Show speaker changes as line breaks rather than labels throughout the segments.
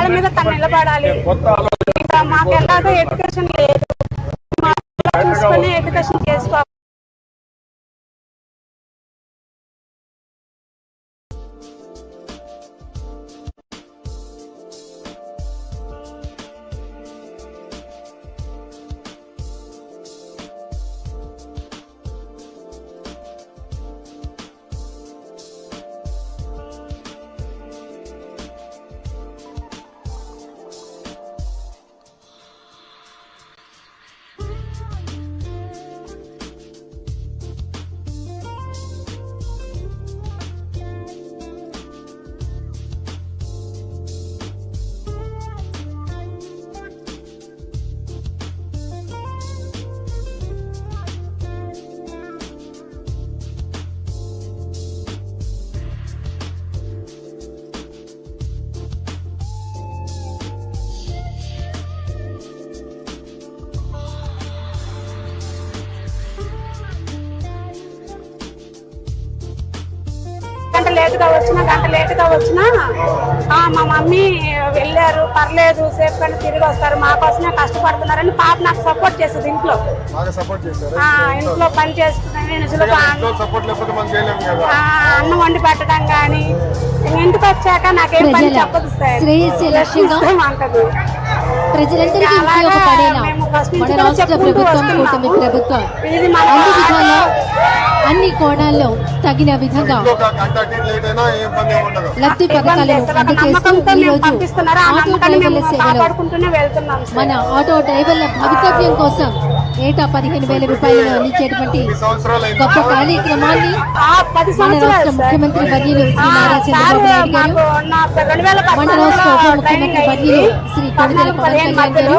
కాళ్ళ మీద తను నిలబడాలి. ఇంకా మాకు ఎలాగో ఎడ్యుకేషన్ లేదు. లేటుగా వచ్చినా గంట లేటుగా వచ్చినా ఆ, మా మమ్మీ వెళ్ళారు పర్లేదు సేఫ్ గానే తిరిగి వస్తారు మా కోసమే కష్టపడుతున్నారని పాప నాకు సపోర్ట్ చేస్తుంది ఇంట్లో.
బాగా సపోర్ట్ చేశారు?
ఆ, ఇంట్లో పని చేసుకున్నాను నిజంగా
ఇంట్లో సపోర్ట్ లేకపోతే మనం చేయలేము కదా.
ఆ, అన్నం వండి పెట్టడం కానీ ఇంటికి వచ్చాక నాకేం పని చెప్పదు సార్. అంటది.
ప్రజలందరికీ
ఇది మన
అన్ని కోణాల్లో తగిన విధంగా లబ్ధి పథకాలను.
ఒక
అందజేస్తూ ఈ రోజు ఆటో డ్రైవర్ల సేవలో మన ఆటో డ్రైవర్ల భవితవ్యం కోసం ఏటా పదిహేను వేల రూపాయలను అందించేటువంటి గొప్ప కార్యక్రమాన్ని మన రాష్ట్ర. ముఖ్యమంత్రి వర్యులు శ్రీ నారా చంద్రబాబు నాయుడు గారు మన రాష్ట్ర ఉప ముఖ్యమంత్రి
అయింది.
శ్రీ
పద్నాలుగు
పవన్ కళ్యాణ్ గారు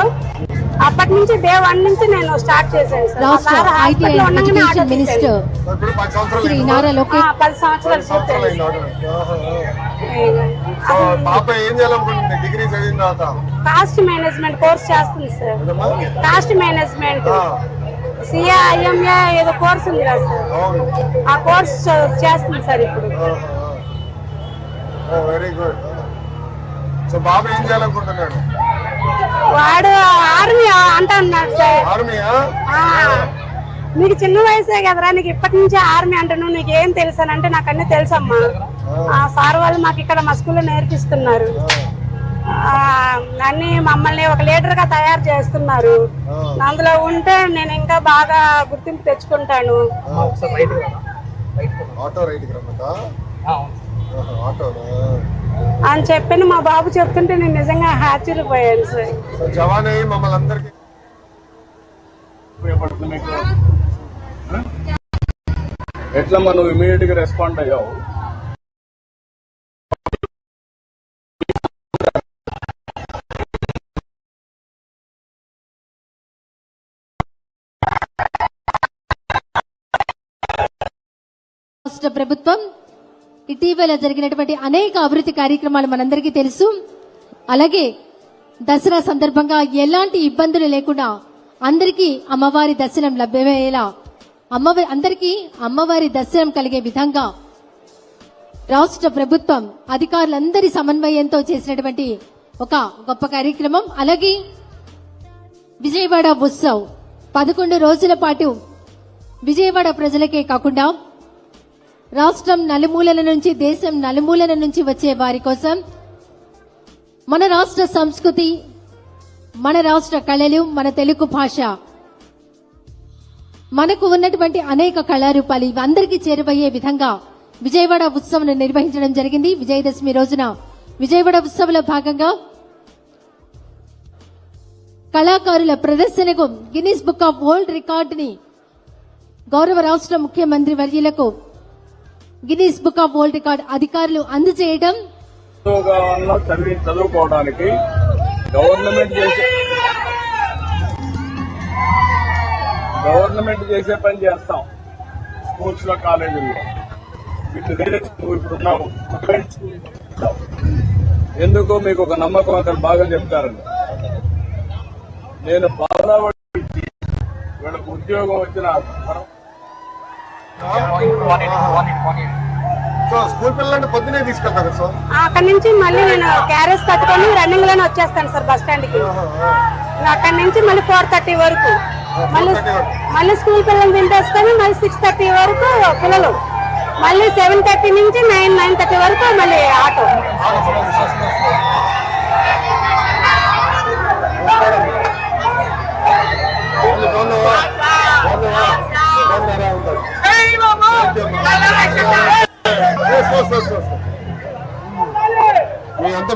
అప్పటి నుంచి డే వన్ నుంచి నేను స్టార్ట్ చేశాను
రాష్ట్ర ఐటీ అండ్ ఎడ్యుకేషన్ మినిస్టర్
పది సంవత్సరాలు
శ్రీ. నారా లోకేష్
పది కాస్ట్ మేనేజ్మెంట్ కోర్స్ చేస్తుంది సార్? Cost management.
ఆ,
సిఏ ఐఎంఏ ఏదో కోర్స్ ఉంది కదా సార్. ఆ కోర్స్ చేస్తుంది సార్ ఇప్పుడు.
Very good. సో బాబు ఏం చేయాలనుకుంటున్నాడు?
వాడు ఆర్మీ అంటున్నాడు సార్.
ఆర్మీయా?
ఆ, నీకు చిన్న వయసే కదరా నీకు ఇప్పటి నుంచే ఆర్మీ అంటున్నావు నీకు ఏం తెలుసు అని అంటే నాకు అన్ని తెలుసమ్మా. ఆ సార్ వాళ్ళు మాకు ఇక్కడ మా స్కూల్లో నేర్పిస్తున్నారు. ఆ, అన్ని మమ్మల్ని ఒక లీడర్గా తయారు చేస్తున్నారు. అందులో ఉంటే నేను ఇంకా బాగా గుర్తింపు తెచ్చుకుంటాను.
ఆటో రమ్మంటా? ఆటోనా?
అని చెప్పి మా బాబు చెప్తుంటే నేను నిజంగా ఆశ్చర్యపోయాను సార్.
జవాన్ అయ్యి మమ్మల్ని అందరికి?
ఎట్లా మనం ఇమీడియట్గా రెస్పాండ్ అయ్యావు?
రాష్ట్ర ప్రభుత్వం ఇటీవల జరిగినటువంటి అనేక అభివృద్ధి కార్యక్రమాలు మనందరికీ తెలుసు. అలాగే దసరా సందర్భంగా ఎలాంటి ఇబ్బందులు లేకుండా అందరికీ అమ్మవారి దర్శనం లభ్యమయ్యేలా అమ్మవారి అందరికీ అమ్మవారి దర్శనం కలిగే విధంగా రాష్ట్ర ప్రభుత్వం అధికారులందరి సమన్వయంతో చేసినటువంటి ఒక గొప్ప కార్యక్రమం. అలాగే విజయవాడ ఉత్సవ్ పదకొండు రోజుల పాటు విజయవాడ ప్రజలకే కాకుండా రాష్ట్రం నలుమూలల నుంచి దేశం నలుమూలల నుంచి వచ్చే వారి కోసం మన రాష్ట్ర సంస్కృతి మన రాష్ట్ర కళలు మన తెలుగు భాష. మనకు ఉన్నటువంటి అనేక కళారూపాలు ఇవి అందరికీ చేరువయ్యే విధంగా విజయవాడ ఉత్సవం నిర్వహించడం జరిగింది. విజయదశమి రోజున విజయవాడ ఉత్సవంలో భాగంగా కళాకారుల ప్రదర్శనకు గిన్నిస్ బుక్ ఆఫ్ వరల్డ్ రికార్డుని గౌరవ రాష్ట్ర ముఖ్యమంత్రి వర్యులకు Guinness book of world record అధికారులు అందజేయడం
చదివి చదువుకోవడానికి గవర్నమెంట్ చేసే గవర్నమెంట్ చేసే పని చేస్తాం. స్కూల్స్లో కాలేజీల్లో. వీటి వేరే ఇప్పుడు స్కూల్ ఎందుకు మీకు ఒక నమ్మకం అతను బాగా చెప్తారండి. నేను బాధపడి వీళ్ళకు ఉద్యోగం వచ్చిన
సో స్కూల్ పిల్లలంటే పొద్దునే తీసుకెళ్తారు సార్
అక్కడి నుంచి మళ్ళీ నేను క్యారేజ్ కట్టుకొని రన్నింగ్లోనే వచ్చేస్తాను సార్ బస్ స్టాండ్కి. అక్కడి నుంచి మళ్ళీ ఫోర్ థర్టీ వరకు. మళ్ళీ
4:30 వరకు.
మళ్ళీ స్కూల్ పిల్లలు తింటేసుకొని మళ్ళీ సిక్స్ థర్టీ వరకు పిల్లలు. మళ్ళీ సెవెన్ థర్టీ నుంచి నైన్ నైన్ థర్టీ వరకు మళ్ళీ ఆటో.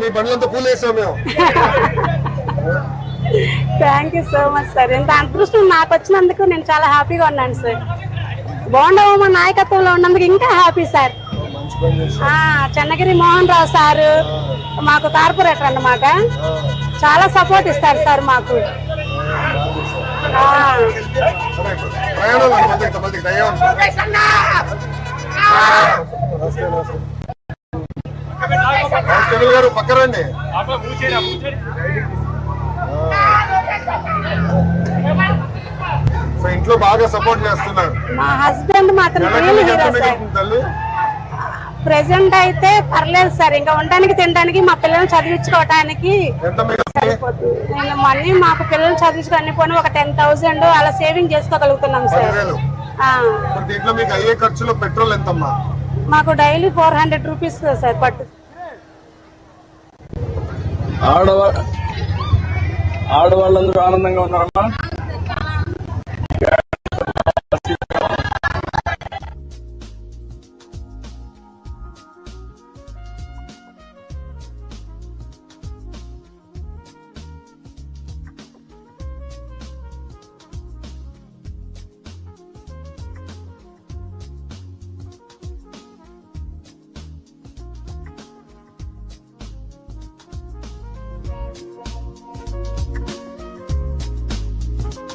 మీ మీ పనులంతా పూలు వేసాం మేము.
Thank you so much sir ఇంత అదృష్టం నాకు వచ్చినందుకు నేను చాలా హ్యాపీగా ఉన్నాను సార్ బాగుండవు నాయకత్వంలో ఉన్నందుకు ఇంకా happy sir Chennagiri Mohan Rao sir మాకు కార్పొరేటర్ అన్నమాట. చాలా సపోర్ట్ ఇస్తారు సార్ మాకు. ఆ,
ప్రయాణం కానిస్టేబుల్ గారు పక్క రండి. సో ఇంట్లో బాగా సపోర్ట్ చేస్తున్నారు.
మా హస్బెండ్ మాత్రం
తల్లి?
ప్రెసెంట్ అయితే పర్లేదు సార్. ఇంకా ఉండడానికి తినడానికి మా పిల్లల్ని చదివించుకోవటానికి
ఎంత మిగులుతుంది
సరిపోతుంది. నేను మళ్ళీ మాకు పిల్లల్ని చదివించుకొని పోనీ ఒక టెన్ థౌసండ్ అలా సేవింగ్ చేసుకోగలుగుతున్నాం సార్.
పదివేలు.
ఆ,
మరి దీంట్లో మీకు అయ్యే ఖర్చులో పెట్రోల్ ఎంతమ్మా?
మాకు daily four hundred rupees sir పట్టు.
ఆడవా ఆడవాళ్ళందరూ ఆనందంగా ఉన్నారమ్మా.